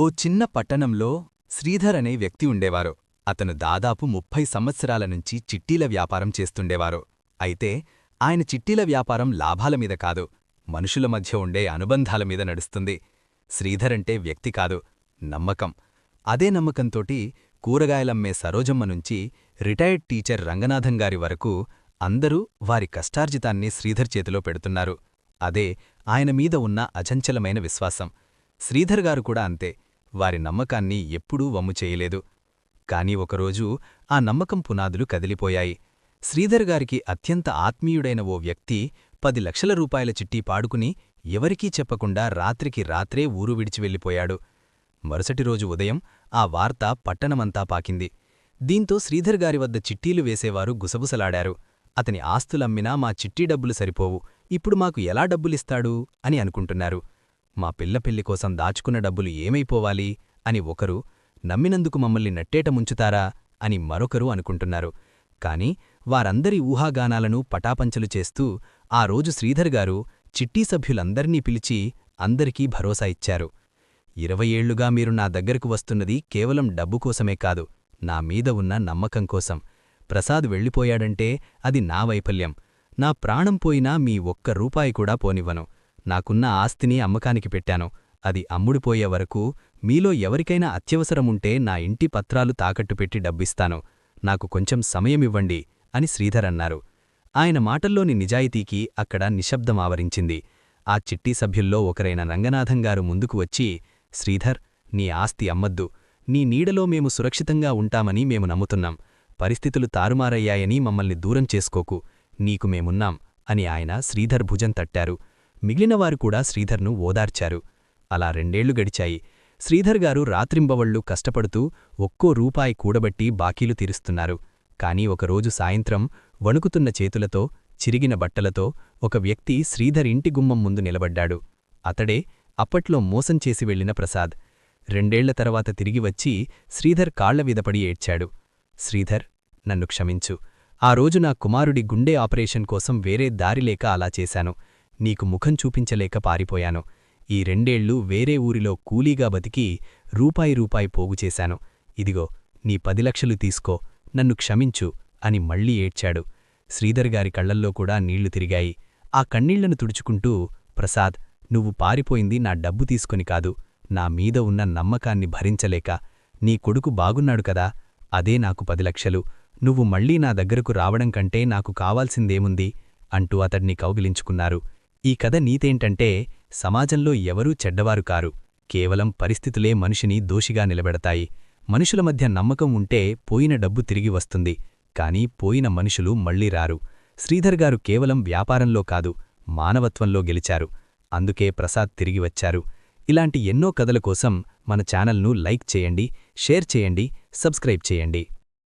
ఓ చిన్న పట్టణంలో శ్రీధర్ అనే వ్యక్తి ఉండేవారు. అతను దాదాపు ముప్పై సంవత్సరాల నుంచి చిట్టీల వ్యాపారం చేస్తుండేవారు. అయితే ఆయన చిట్టీల వ్యాపారం లాభాల మీద కాదు మనుషుల మధ్య ఉండే అనుబంధాల మీద నడుస్తుంది. శ్రీధర్ అంటే వ్యక్తి కాదు నమ్మకం. అదే నమ్మకంతోటి కూరగాయలమ్మే సరోజమ్మ నుంచి రిటైర్డ్ టీచర్ రంగనాథం గారి వరకు అందరూ వారి కష్టార్జితాన్ని శ్రీధర్ చేతిలో పెడుతున్నారు. అదే ఆయన మీద ఉన్న అచంచలమైన విశ్వాసం. శ్రీధర్ గారు కూడా అంతే. వారి నమ్మకాన్ని ఎప్పుడూ వమ్ము చేయలేదు. కాని ఒకరోజు ఆ నమ్మకం పునాదులు కదిలిపోయాయి. శ్రీధర్ గారికి అత్యంత ఆత్మీయుడైన ఓ వ్యక్తి పది లక్షల రూపాయల చిట్టీ పాడుకుని ఎవరికీ చెప్పకుండా రాత్రికి రాత్రే ఊరు విడిచి వెళ్ళిపోయాడు. మరుసటి రోజు ఉదయం ఆ వార్త పట్టణమంతా పాకింది. దీంతో శ్రీధర్ గారి వద్ద చిట్టీలు వేసేవారు గుసగుసలాడారు. అతని ఆస్తులమ్మినా మా చిట్టీ డబ్బులు సరిపోవు. ఇప్పుడు మాకు ఎలా డబ్బులిస్తాడు? అని అనుకుంటున్నారు. మా పిల్ల పెళ్ళి కోసం దాచుకున్న డబ్బులు ఏమైపోవాలి? అని ఒకరు నమ్మినందుకు మమ్మల్ని నట్టేట ముంచుతారా? అని మరొకరు అనుకుంటున్నారు. కాని వారందరి ఊహాగానాలను పటాపంచలు చేస్తూ ఆ రోజు శ్రీధర్ గారు చిట్టీ సభ్యులందర్నీ పిలిచి అందరికీ భరోసా ఇచ్చారు. ఇరవై ఏళ్ళుగా మీరు నా దగ్గరకు వస్తున్నది కేవలం డబ్బు కోసమే కాదు నా మీద ఉన్న నమ్మకం కోసం. ప్రసాద్ వెళ్ళిపోయాడంటే అది నా వైఫల్యం. నా ప్రాణం పోయినా మీ ఒక్క రూపాయి కూడా పోనివ్వను. నాకున్న ఆస్తిని అమ్మకానికి పెట్టాను. అది అమ్ముడుపోయే వరకు మీలో ఎవరికైనా అత్యవసరముంటే నా ఇంటి పత్రాలు తాకట్టు పెట్టి డబ్బిస్తాను. నాకు కొంచెం సమయమివ్వండి అని శ్రీధర్ అన్నారు. ఆయన మాటల్లోని నిజాయితీకి అక్కడ నిశ్శబ్దం ఆవరించింది. ఆ చిట్టి సభ్యుల్లో ఒకరైన రంగనాథంగారు ముందుకు వచ్చి శ్రీధర్ నీ ఆస్తి అమ్మద్దు. నీ నీడలో మేము సురక్షితంగా ఉంటామని మేము నమ్ముతున్నాం. పరిస్థితులు తారుమారయ్యాయని మమ్మల్ని దూరం చేసుకోకు. నీకు మేమున్నాం అని ఆయన శ్రీధర్ భుజం తట్టారు. మిగిలినవారు కూడా శ్రీధర్ను ఓదార్చారు. అలా రెండేళ్ళు గడిచాయి. శ్రీధర్ గారు రాత్రింబవళ్ళు కష్టపడుతూ ఒక్కో రూపాయి కూడబట్టి బాకీలు తీరుస్తున్నారు. కాని ఒకరోజు సాయంత్రం వణుకుతున్న చేతులతో చిరిగిన బట్టలతో ఒక వ్యక్తి శ్రీధర్ ఇంటి గుమ్మం ముందు నిలబడ్డాడు. అతడే అప్పట్లో మోసం చేసి వెళ్ళిన ప్రసాద్. రెండేళ్ళ తర్వాత తిరిగి వచ్చి శ్రీధర్ కాళ్ళవిదపడి ఏడ్చాడు. శ్రీధర్ నన్ను క్షమించు. ఆ రోజు నా కుమారుడి గుండె ఆపరేషన్ కోసం వేరే దారిలేక అలా చేశాను. నీకు ముఖం చూపించలేక పారిపోయాను. ఈ రెండేళ్ళు వేరే ఊరిలో కూలీగా బతికి రూపాయి రూపాయి పోగుచేశాను ఇదిగో నీ పది లక్షలు తీసుకో నన్ను క్షమించు అని మళ్ళీ ఏడ్చాడు. శ్రీధర్ గారి కళ్ళల్లో కూడా నీళ్ళు తిరిగాయి. ఆ కన్నీళ్ళను తుడుచుకుంటూ ప్రసాద్ నువ్వు పారిపోయింది నా డబ్బు తీసుకొని కాదు. నా మీద ఉన్న నమ్మకాన్ని భరించలేక. నీ కొడుకు బాగున్నాడు కదా అదే నాకు పది లక్షలు. నువ్వు మళ్ళీ నా దగ్గరకు రావడం కంటే నాకు కావాల్సిందేముంది? అంటూ అతడిని కౌగిలించుకున్నారు. ఈ కథ నీతేంటంటే సమాజంలో ఎవరూ చెడ్డవారు కారు. కేవలం పరిస్థితులే మనిషిని దోషిగా నిలబెడతాయి. మనుషుల మధ్య నమ్మకం ఉంటే పోయిన డబ్బు తిరిగి వస్తుంది. కాని పోయిన మనుషులు మళ్ళీ రారు. శ్రీధర్ గారు కేవలం వ్యాపారంలో కాదు మానవత్వంలో గెలిచారు. అందుకే ప్రసాద్ తిరిగి వచ్చారు. ఇలాంటి ఎన్నో కథల కోసం మన ఛానల్ను లైక్ చేయండి షేర్ చేయండి సబ్స్క్రైబ్ చేయండి.